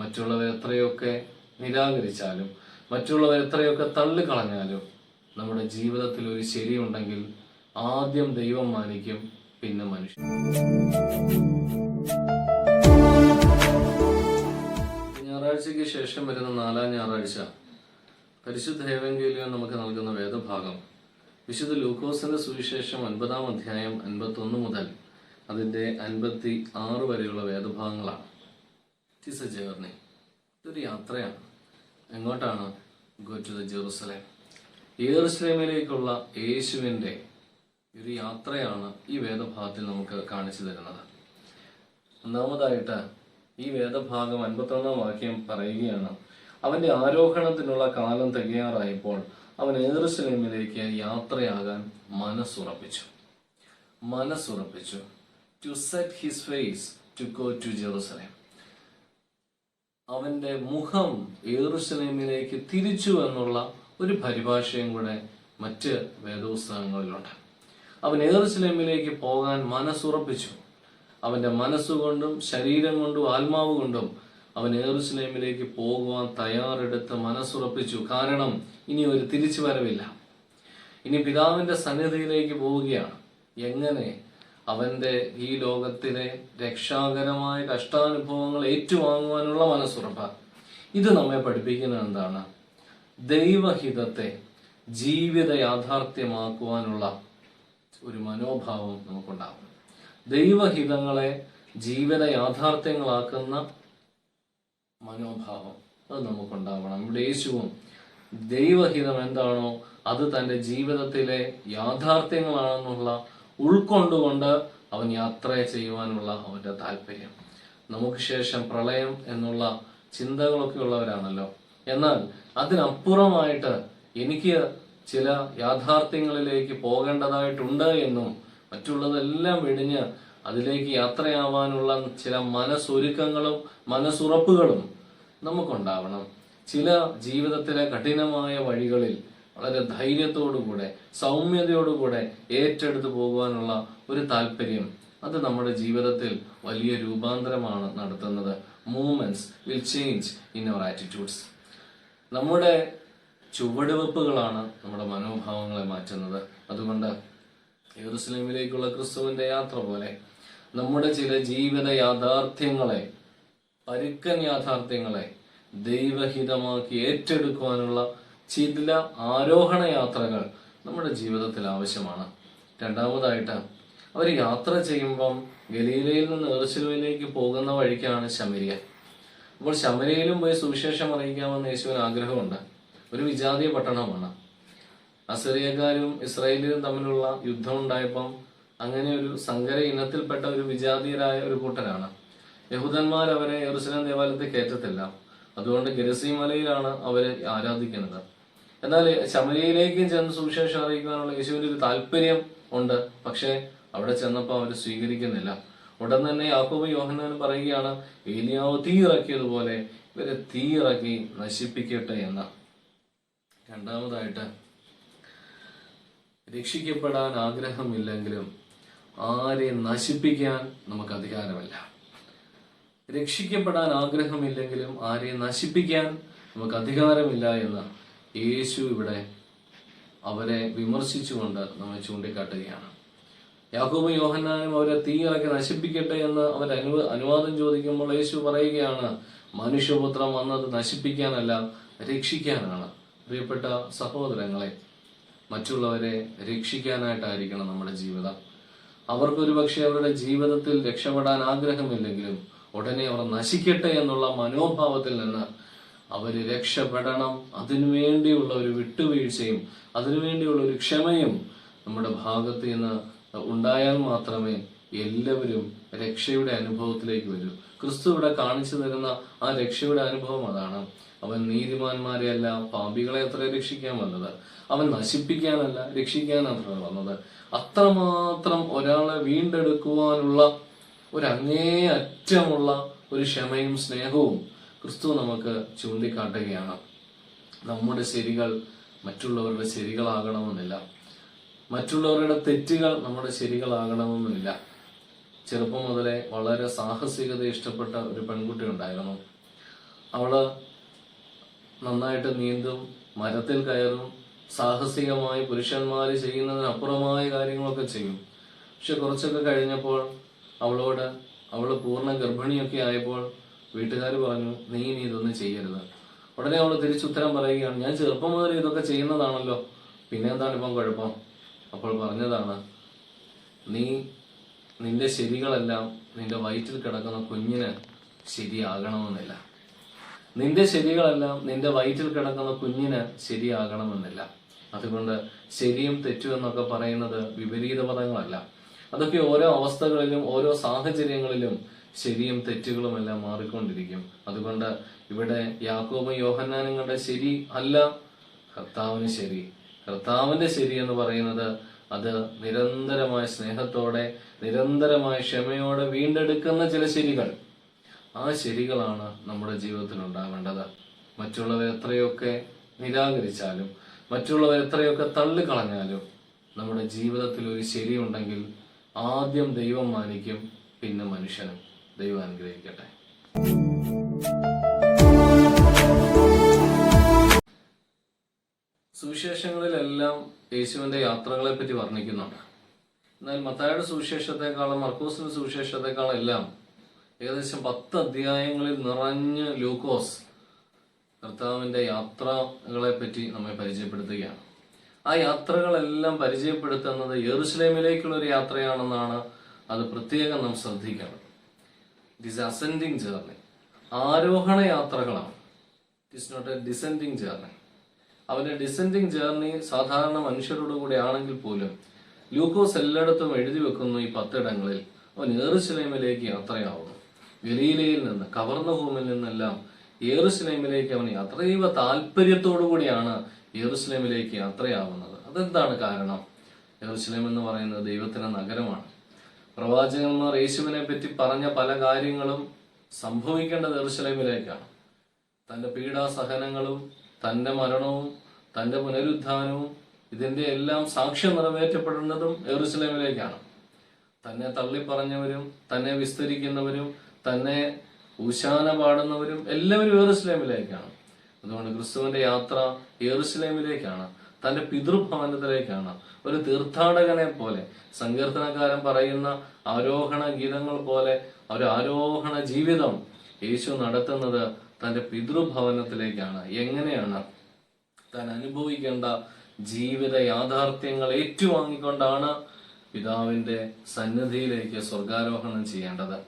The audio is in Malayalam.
മറ്റുള്ളവർ എത്രയൊക്കെ നിരാകരിച്ചാലും മറ്റുള്ളവർ എത്രയൊക്കെ തള്ളിക്കളഞ്ഞാലും നമ്മുടെ ജീവിതത്തിൽ ഒരു ശരിയുണ്ടെങ്കിൽ ആദ്യം ദൈവം മാനിക്കും പിന്നെ മനുഷ്യൻ. ഞായറാഴ്ചയ്ക്ക് ശേഷം വരുന്ന നാലാം ഞായറാഴ്ച പരിശുദ്ധ ഏവെങ്കിലും നമുക്ക് നൽകുന്ന വേദഭാഗം. വിശുദ്ധ ലൂക്കോസിന്റെ സുവിശേഷം അൻപതാം അധ്യായം അൻപത്തി ഒന്ന് മുതൽ അതിന്റെ അൻപത്തി ആറ് വരെയുള്ള വേദഭാഗങ്ങളാണ്. ഇറ്റ് എ ജേർണി ഇതൊരു യാത്രയാണ്. എങ്ങോട്ടാണ് ഗോ ടു ദ ജെറുസലേം യേറുസലേമിലേക്കുള്ള യേശുവിന്റെ ഒരു യാത്രയാണ് ഈ വേദഭാഗത്തിൽ നമുക്ക് കാണിച്ചു തരുന്നത്. ഒന്നാമതായിട്ട് ഈ വേദഭാഗം അൻപത്തൊന്നാം വാക്യം പറയുകയാണ് അവന്റെ ആരോഹണത്തിനുള്ള കാലം തികയാറായപ്പോൾ അവൻ ഏറുസലേമിലേക്ക് യാത്രയാകാൻ മനസ്സുറപ്പിച്ചു. മനസ്സുറപ്പിച്ചു. To set his face to go to Jerusalem അവന്റെ മുഖം ഏറുസലേമിലേക്ക് തിരിച്ചു എന്നുള്ള ഒരു പരിഭാഷയും കൂടെ മറ്റ് വേദപുസ്തകങ്ങളിലുണ്ട്. അവൻ ഏറുസലേമിലേക്ക് പോകാൻ മനസ്സുറപ്പിച്ചു. അവന്റെ മനസ്സുകൊണ്ടും ശരീരം കൊണ്ടും ആത്മാവ് കൊണ്ടും അവൻ ഏറുസലേമിലേക്ക് പോകുവാൻ തയ്യാറെടുത്ത് മനസ്സുറപ്പിച്ചു. കാരണം ഇനി ഒരു തിരിച്ചു വരവില്ല ഇനി പിതാവിന്റെ സന്നിധിയിലേക്ക് പോവുകയാണ്. എങ്ങനെ അവന്റെ ഈ ലോകത്തിലെ രക്ഷാകരമായ കഷ്ടാനുഭവങ്ങൾ ഏറ്റുവാങ്ങുവാനുള്ള മനസ്സുറപ്പ. ഇത് നമ്മെ പഠിപ്പിക്കുന്നത് എന്താണ്? ദൈവഹിതത്തെ ജീവിത യാഥാർത്ഥ്യമാക്കുവാനുള്ള ഒരു മനോഭാവം നമുക്കുണ്ടാകും ദൈവഹിതങ്ങളെ ജീവിത യാഥാർത്ഥ്യങ്ങളാക്കുന്ന മനോഭാവം അത് നമുക്കുണ്ടാവണം. ഇവിടെ യേശുവും ദൈവഹിതം എന്താണോ അത് തന്റെ ജീവിതത്തിലെ യാഥാർത്ഥ്യങ്ങളാണെന്നുള്ള ഉൾക്കൊണ്ടുകൊണ്ട് അവൻ യാത്ര ചെയ്യുവാനുള്ള അവന്റെ താല്പര്യം നമുക്ക് ശേഷം പ്രളയം എന്നുള്ള ചിന്തകളൊക്കെ ഉള്ളവരാണല്ലോ. എന്നാൽ അതിനപ്പുറമായിട്ട് എനിക്ക് ചില യാഥാർത്ഥ്യങ്ങളിലേക്ക് പോകേണ്ടതായിട്ടുണ്ട് എന്നും മറ്റുള്ളതെല്ലാം വെടിഞ്ഞ് അതിലേക്ക് യാത്രയാവാനുള്ള ചില മനസ്സൊരുക്കങ്ങളും മനസ്സുറപ്പുകളും നമുക്കുണ്ടാവണം. ചില ജീവിതത്തിലെ കഠിനമായ വഴികളിൽ വളരെ ധൈര്യത്തോടുകൂടെ സൗമ്യതയോടുകൂടെ ഏറ്റെടുത്തു പോകുവാനുള്ള ഒരു താല്പര്യം അത് നമ്മുടെ ജീവിതത്തിൽ വലിയ രൂപാന്തരമാണ് നടത്തുന്നത്. Movements will change in our attitudes നമ്മുടെ ചുവടുവെപ്പുകളാണ് നമ്മുടെ മനോഭാവങ്ങളെ മാറ്റുന്നത്. അതുകൊണ്ട് യെറുസലേമിലേക്കുള്ള ക്രിസ്തുവിന്റെ യാത്ര പോലെ നമ്മുടെ ചില ജീവിത യാഥാർത്ഥ്യങ്ങളെ പരുക്കൻ യാഥാർത്ഥ്യങ്ങളെ ദൈവഹിതമാക്കി ഏറ്റെടുക്കുവാനുള്ള ചില ആരോഹണ യാത്രകൾ നമ്മുടെ ജീവിതത്തിൽ ആവശ്യമാണ്. രണ്ടാമതായിട്ട് അവർ യാത്ര ചെയ്യുമ്പം ഗലീലയിൽ നിന്ന് എറുസലേമിലേക്ക് പോകുന്ന വഴിക്കാണ് ശമരിയ. അപ്പോൾ ശമരിയയിലും പോയി സുവിശേഷം അറിയിക്കാമെന്ന് യേശുവിന് ആഗ്രഹമുണ്ട്. ഒരു വിജാതീയ പട്ടണമാണ്. അസറിയക്കാരും ഇസ്രായേലിലും തമ്മിലുള്ള യുദ്ധം ഉണ്ടായപ്പം അങ്ങനെ ഒരു സങ്കര ഇനത്തിൽപ്പെട്ട ഒരു വിജാതീയരായ ഒരു കൂട്ടരാണ്. യഹൂദന്മാർ അവരെ യെറുസലേം ദേവാലയത്തിൽ കയറ്റത്തില്ല. അതുകൊണ്ട് ഗരസി മലയിലാണ് അവരെ ആരാധിക്കുന്നത്. എന്നാൽ ശമരിയിലേക്കും ചെന്ന് സുവിശേഷം അറിയിക്കാനുള്ള യേശുവിന്റെ ഒരു താല്പര്യം ഉണ്ട്. പക്ഷേ അവിടെ ചെന്നപ്പോൾ അവർ സ്വീകരിക്കുന്നില്ല. ഉടൻ തന്നെ യാക്കോബ് യോഹന്നാൻ പറയുകയാണ് ഏലിയാവ് തീ ഇറക്കിയതുപോലെ ഇവരെ തീ ഇറക്കി നശിപ്പിക്കട്ടെ എന്ന. രണ്ടാമതായിട്ട് രക്ഷിക്കപ്പെടാൻ ആഗ്രഹമില്ലെങ്കിലും ആരെ നശിപ്പിക്കാൻ നമുക്ക് അധികാരമല്ല. രക്ഷിക്കപ്പെടാൻ ആഗ്രഹമില്ലെങ്കിലും ആരെ നശിപ്പിക്കാൻ നമുക്ക് അധികാരമില്ല എന്ന് യേശു ഇവിടെ അവരെ വിമർശിച്ചുകൊണ്ട് നമ്മെ ചൂണ്ടിക്കാട്ടുകയാണ്. യാക്കോബ് യോഹന്നാനും അവരെ തീയിറക്കി നശിപ്പിക്കട്ടെ എന്ന് അവർ അനു അനുവാദം ചോദിക്കുമ്പോൾ യേശു പറയുകയാണ് മനുഷ്യപുത്രം വന്നത് നശിപ്പിക്കാനല്ല രക്ഷിക്കാനാണ്. പ്രിയപ്പെട്ട സഹോദരങ്ങളെ മറ്റുള്ളവരെ രക്ഷിക്കാനായിട്ടായിരിക്കണം നമ്മുടെ ജീവിതം. അവർക്കൊരു പക്ഷേ അവരുടെ ജീവിതത്തിൽ രക്ഷപ്പെടാൻ ആഗ്രഹമില്ലെങ്കിലും ഉടനെ അവർ നശിക്കട്ടെ എന്നുള്ള മനോഭാവത്തിൽ നിന്ന് അവർ രക്ഷപ്പെടണം. അതിനുവേണ്ടിയുള്ള ഒരു വിട്ടുവീഴ്ചയും അതിനുവേണ്ടിയുള്ള ഒരു ക്ഷമയും നമ്മുടെ ഭാഗത്ത് നിന്ന് ഉണ്ടായാൽ മാത്രമേ എല്ലാവരും രക്ഷയുടെ അനുഭവത്തിലേക്ക് വരൂ. ക്രിസ്തു ഇവിടെ കാണിച്ചു തരുന്ന ആ രക്ഷയുടെ അനുഭവം അതാണ്. അവൻ നീതിമാന്മാരെയല്ല പാപികളെ അത്ര രക്ഷിക്കാൻ വന്നത്. അവൻ നശിപ്പിക്കാനല്ല രക്ഷിക്കാനത്ര വന്നത്. അത്രമാത്രം ഒരാളെ വീണ്ടെടുക്കുവാനുള്ള ഒരു അങ്ങേ അറ്റമുള്ള ഒരു ക്ഷമയും സ്നേഹവും ക്രിസ്തു നമുക്ക് ചൂണ്ടിക്കാട്ടുകയാണ്. നമ്മുടെ ശരികൾ മറ്റുള്ളവരുടെ ശരികളാകണമെന്നില്ല. മറ്റുള്ളവരുടെ തെറ്റുകൾ നമ്മുടെ ശരികളാകണമെന്നില്ല. ചെറുപ്പം മുതലേ വളരെ സാഹസികത ഇഷ്ടപ്പെട്ട ഒരു പെൺകുട്ടി ഉണ്ടായിരുന്നു. അവൾ നന്നായിട്ട് നീന്തും മരത്തിൽ കയറും സാഹസികമായി പുരുഷന്മാർ ചെയ്യുന്നതിനപ്പുറമായ കാര്യങ്ങളൊക്കെ ചെയ്യും. പക്ഷെ കുറച്ചൊക്കെ കഴിഞ്ഞപ്പോൾ അവളോട് അവൾ പൂർണ ഗർഭിണിയൊക്കെ ആയപ്പോൾ വീട്ടുകാർ പറഞ്ഞു നീ ഇനി ഇതൊന്നും ചെയ്യരുത്. ഉടനെ അവൾ തിരിച്ചുത്തരം പറയുകയാണ് ഞാൻ ചെറുപ്പം മുതൽ ഇതൊക്കെ ചെയ്യുന്നതാണല്ലോ. പിന്നെ എന്താണ് ഇപ്പം കുഴപ്പം? അപ്പോൾ പറഞ്ഞതാണ് നീ നിന്റെ ശരികളെല്ലാം നിന്റെ വയറ്റിൽ കിടക്കുന്ന കുഞ്ഞിന് ശരിയാകണമെന്നില്ല. നിന്റെ ശരികളെല്ലാം നിന്റെ വയറ്റിൽ കിടക്കുന്ന കുഞ്ഞിന് ശരിയാകണമെന്നില്ല. അതുകൊണ്ട് ശരിയും തെറ്റും എന്നൊക്കെ പറയുന്നത് വിപരീത പദങ്ങളല്ല. അതൊക്കെ ഓരോ അവസ്ഥകളിലും ഓരോ സാഹചര്യങ്ങളിലും ശരിയും തെറ്റുകളും എല്ലാം മാറിക്കൊണ്ടിരിക്കും. അതുകൊണ്ട് ഇവിടെ യാക്കോബ യോഹന്നാനും കണ്ട ശരി അല്ല? കർത്താവിന് ശരി. കർത്താവിന്റെ ശരി എന്ന് പറയുന്നത് അത് നിരന്തരമായ സ്നേഹത്തോടെ നിരന്തരമായ ക്ഷമയോടെ വീണ്ടെടുക്കുന്ന ചില ശരികൾ. ആ ശരികളാണ് നമ്മുടെ ജീവിതത്തിൽ ഉണ്ടാവേണ്ടത്. മറ്റുള്ളവർ എത്രയൊക്കെ നിരാകരിച്ചാലും മറ്റുള്ളവർ എത്രയൊക്കെ തള്ളിക്കളഞ്ഞാലും നമ്മുടെ ജീവിതത്തിൽ ഒരു ശരിയുണ്ടെങ്കിൽ ആദ്യം ദൈവം മാനിക്കും പിന്നെ മനുഷ്യനും. ദൈവം അനുഗ്രഹിക്കട്ടെ. സുവിശേഷങ്ങളിലെല്ലാം യേശുവിന്റെ യാത്രകളെ പറ്റി വർണിക്കുന്നുണ്ട്. എന്നാൽ മത്തായുടെ സുവിശേഷത്തെക്കാളും മർക്കോസിന്റെ സുവിശേഷത്തെക്കാളും എല്ലാം ഏകദേശം പത്ത് അധ്യായങ്ങളിൽ നിറഞ്ഞ് ലൂക്കോസ് കർത്താവിന്റെ യാത്രകളെ പറ്റി നമ്മെ പരിചയപ്പെടുത്തുകയാണ്. ആ യാത്രകളെല്ലാം പരിചയപ്പെടുത്തുന്നത് യെറുസലേമിലേക്കുള്ള ഒരു യാത്രയാണെന്നാണ് അത് പ്രത്യേകം നാം ശ്രദ്ധിക്കണം ഈസ് അസെൻഡിങ് ജേർണി ആരോഹണ യാത്രകളാണ്. It is not a descending journey അവന്റെ ഡിസെൻഡിങ് ജേർണി സാധാരണ മനുഷ്യരോട് കൂടെ ആണെങ്കിൽ പോലും ലൂക്കോസ് എല്ലായിടത്തും എഴുതി വെക്കുന്നു ഈ പത്തിടങ്ങളിൽ. അവൻ ഏറുസലേമിലേക്ക് യാത്രയാവുന്നു. ഗലീലയിൽ നിന്ന് കവർന്ന ഭൂമിയിൽ നിന്നെല്ലാം യേറുസലേമിലേക്ക് അവൻ അതീവ താല്പര്യത്തോടു കൂടിയാണ് യേറുസലേമിലേക്ക് യാത്രയാവുന്നത്. അതെന്താണ് കാരണം? യെറുസലേം എന്ന് പറയുന്നത് ദൈവത്തിന്റെ നഗരമാണ്. പ്രവാചകന്മാർ യേശുവിനെ പറ്റി പറഞ്ഞ പല കാര്യങ്ങളും സംഭവിക്കേണ്ടത് എറുശലേമിലേക്കാണ് തന്റെ പീഡാസഹനങ്ങളും തന്റെ മരണവും തന്റെ പുനരുദ്ധാനവും ഇതിന്റെ എല്ലാം സാക്ഷ്യം നിറവേറ്റപ്പെടുന്നതും എറുസലേമിലേക്കാണ് തന്നെ തള്ളിപ്പറഞ്ഞവരും തന്നെ വിസ്തരിക്കുന്നവരും തന്നെ ഊശാന പാടുന്നവരും എല്ലാവരും എറുസലേമിലേക്കാണ് അതുകൊണ്ട് ക്രിസ്തുവിന്റെ യാത്ര യെറുസലേമിലേക്കാണ് തന്റെ പിതൃഭവനത്തിലേക്കാണ്. ഒരു തീർത്ഥാടകനെ പോലെ സങ്കീർത്തനക്കാരൻ പറയുന്ന ആരോഹണ ഗീതങ്ങൾ പോലെ ഒരു ആരോഹണ ജീവിതം യേശു നടത്തുന്നത് തന്റെ പിതൃഭവനത്തിലേക്കാണ്. എങ്ങനെയാണ്? താൻ അനുഭവിക്കേണ്ട ജീവിത യാഥാർത്ഥ്യങ്ങൾ ഏറ്റുവാങ്ങിക്കൊണ്ടാണ് പിതാവിന്റെ സന്നിധിയിലേക്ക് സ്വർഗാരോഹണം ചെയ്യേണ്ടത്.